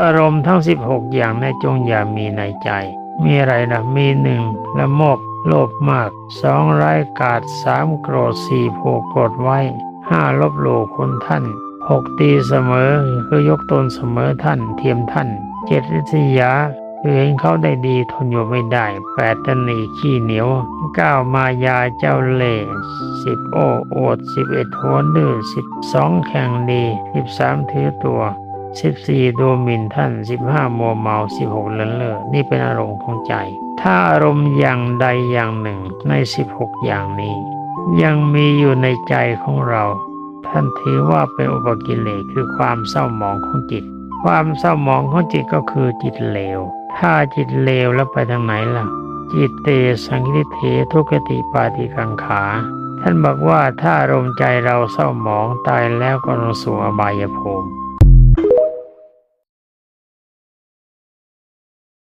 อารมณ์ทั้ง 16 อย่างในจงอย่ามีในใจ มีอะไรนะมีหนึ่งละโมบโลภมากสองร้ายกาจสามโกรธสี่ผูกโกรธไว้ห้าลบหลู่คุณท่านหกตีเสมอคือยกตนเสมอท่านเทียมท่านเจ็ดริษยาคือเห็นเขาได้ดีทนอยู่ไม่ได้แปดตนหนีขี้เหนียวเก้ามายาเจ้าเล่ห์สิบโอ้อวดสิบเอ็ดโหนดื้อสิบสองแข่งดีสิบสามถือตัว สิบสี่ดูหมิ่นท่านสิบห้ามัวเมาสิบหกเลินเล่อนี่เป็นอารมณ์ของใจ ถ้าอารมณ์อย่างใดอย่างหนึ่งในสิบหกอย่างนี้ ยังมีอยู่ในใจของเรา ท่านถือว่าเป็นอุปกิเลสคือความเศร้าหมองของจิต ความเศร้าหมองของจิตก็คือจิตเลว ถ้าจิตเลวแล้วไปทางไหนล่ะ จิตเตสังคิเททุกติปาติกังขาท่านบอกว่าถ้าอารมณ์ใจเราเศร้าหมองตายแล้วก็ลงสู่อบายภูมิ